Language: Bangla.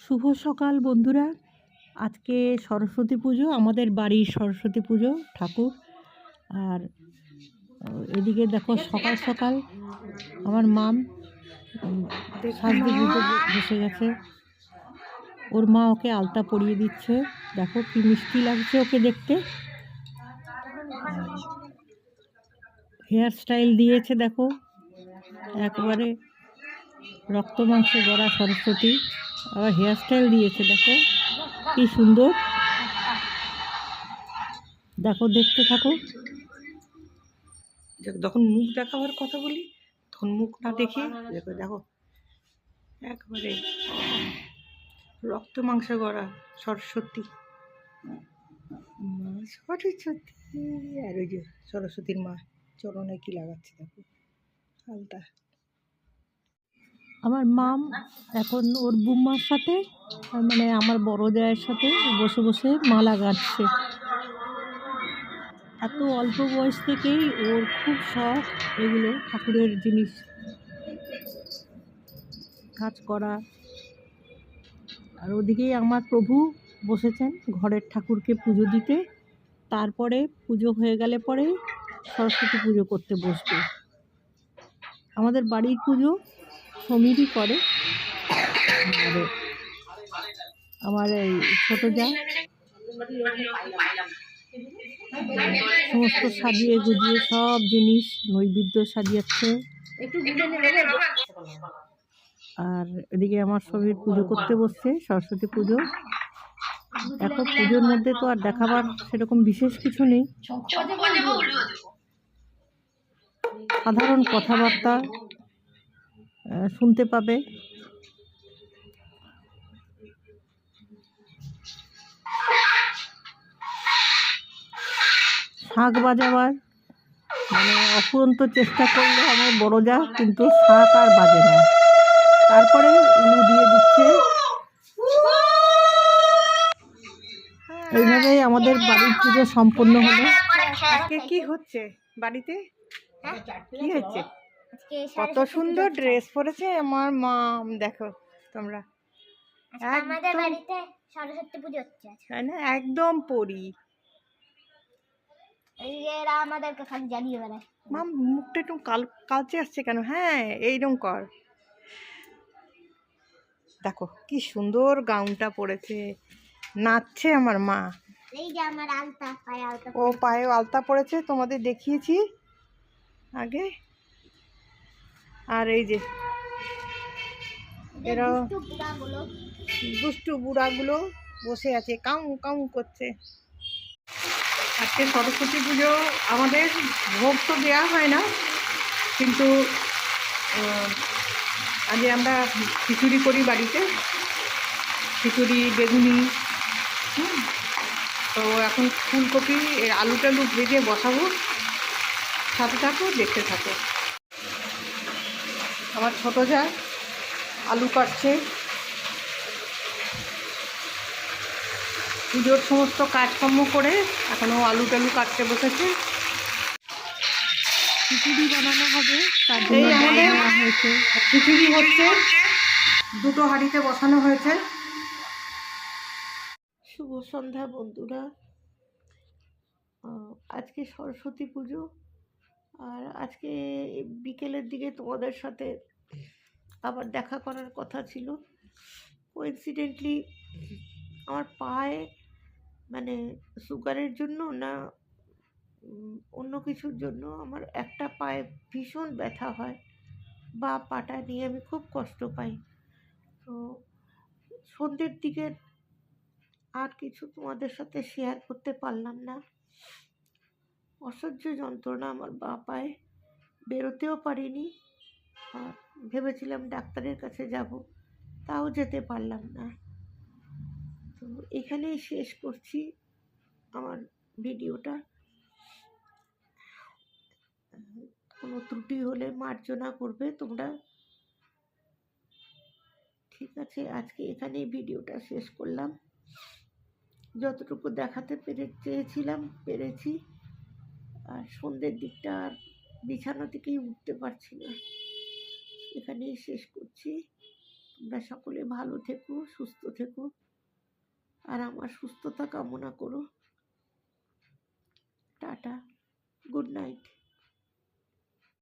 শুভ সকাল বন্ধুরা। আজকে সরস্বতী পুজো, আমাদের বাড়ির সরস্বতী পুজো, ঠাকুর। আর এদিকে দেখো সকাল সকাল আমার মাম বসে গেছে। ওর মা ওকে আলতা পরিয়ে দিচ্ছে। দেখো কি মিষ্টি লাগছে ওকে দেখতে। হেয়ার স্টাইল দিয়েছে দেখো। একবারে রক্ত মাংসে গড়া সরস্বতী। আবার হেয়ার স্টাইল দিয়েছে, দেখো। কি সুন্দর। দেখো, দেখতে থাকো। যখন মুখ দেখাবার কথা বলি, তখন মুখ না দেখে। দেখো দেখো। একবারে রক্ত মাংস গড়া সরস্বতী। মা, সরস্বতী। আর ওই যে সরস্বতীর মা, চরণে কি লাগাচ্ছে, দেখো। আলতা আমার মাম এখন ওর বুম্মার সাথে মানে আমার বড় জায়ের সাথে বসে বসে মালা গাঁথছে এত অল্প বয়স থেকেই ওর খুব শখ এগুলো ঠাকুরের জিনিস। কাজ করা। আর ওদিকেই আমার প্রভু বসেছেন ঘরের ঠাকুরকে পুজো দিতে। তারপরে পুজো হয়ে গেলে পরে সরস্বতী পুজো করতে বসবে। আমাদের বাড়ির পুজো সমীরই করে। আর আমার এই ছোটো যা। সমস্ত সাজিয়ে গুজিয়ে সব জিনিস নৈবেদ্য সাজিয়েছে। আর এদিকে আমার সবই পুজো করতে বসছে সরস্বতী পুজো। এখন পুজোর মধ্যে তো আর দেখাবার সেরকম বিশেষ কিছু নেই। সাধারণ কথাবার্তা। শুনতে পাবে শাঁখ বাজাবার মানে অফুরন্ত চেষ্টা করলে আমার বড় যা কিন্তু শাঁখ আর বাজে না তারপরে উনু দিয়ে দিচ্ছে এইভাবেই আমাদের বাড়ির পুজো সম্পন্ন হলো কি হচ্ছে বাড়িতে কি হচ্ছে কত সুন্দর ড্রেস পরেছে আমার মা দেখো তোমরা। আমাদের বাড়িতে সরস্বতী পুজো হচ্ছে তাই না? একদম পরি। এই এরা আমাদেরকে খালি জ্বালিয়ে বেড়ায় মাম মুখটা একটু কাল কালচে আসছে কেন? হ্যাঁ এইরকম কর। দেখো কি সুন্দর গাউনটা পরেছে। নাচছে আমার মা। এই যে আমার আলতা পায়ে আলতা ও পায়ে আলতা পড়েছে তোমাদের দেখিয়েছি। আগে আর এই যে এরা দুষ্টু বুড়াগুলো দুষ্টু বুড়াগুলো বসে আছে কাউ কাউ করছে। আজকে সরস্বতী পুজো আমাদের ভোগ তো দেওয়া হয় না কিন্তু আজকে আমরা খিচুড়ি করি বাড়িতে। খিচুড়ি বেগুনি হুম, তো এখন ফুলকপি আলু টালু ভেজে বসাবো। সাথে থাকো দেখতে থাকো। আমার ছোটো যা আলু কাটছে। পুজোর সমস্ত কাজকর্ম করে এখনও আলু টালু কাটতে বসেছে। খিচুড়ি বানানো হবে তার জন্য হয়েছে। খিচুড়ি হচ্ছে। দুটো হাঁড়িতে বসানো হয়েছে। শুভ সন্ধ্যা বন্ধুরা। আজকে সরস্বতী পুজো। আর আজকে বিকেলের দিকে তোমাদের সাথে আবার দেখা করার কথা ছিল। কোইন্সিডেন্টলি আমার পায়ে মানে সুগারের জন্য না অন্য কিছুর জন্য আমার একটা পায়ে ভীষণ ব্যথা হয়, বা পাটা নিয়ে আমি খুব কষ্ট পাই। তো সন্ধ্যের দিকে আর কিছু তোমাদের সাথে শেয়ার করতে পারলাম না। অসহ্য যন্ত্রণা আমার বা পায়ে বেরোতেও পারিনি। আর ভেবেছিলাম ডাক্তারের কাছে যাব, তাও যেতে পারলাম না। তো এখানেই শেষ করছি আমার ভিডিওটা। কোনো ত্রুটি হলে মার্জনা করবে তোমরা। ঠিক আছে, আজকে এখানেই ভিডিওটা শেষ করলাম। যতটুকু দেখাতে পেরে, চেয়েছিলাম, পেরেছি। আর সন্ধ্যের দিকটা আর বিছানা থেকেই উঠতে পারছি না। এখানেই শেষ করছি। তোমরা সকলে ভালো থেকো, সুস্থ থেকো, আর আমার সুস্থতা কামনা করো। Tata, good night.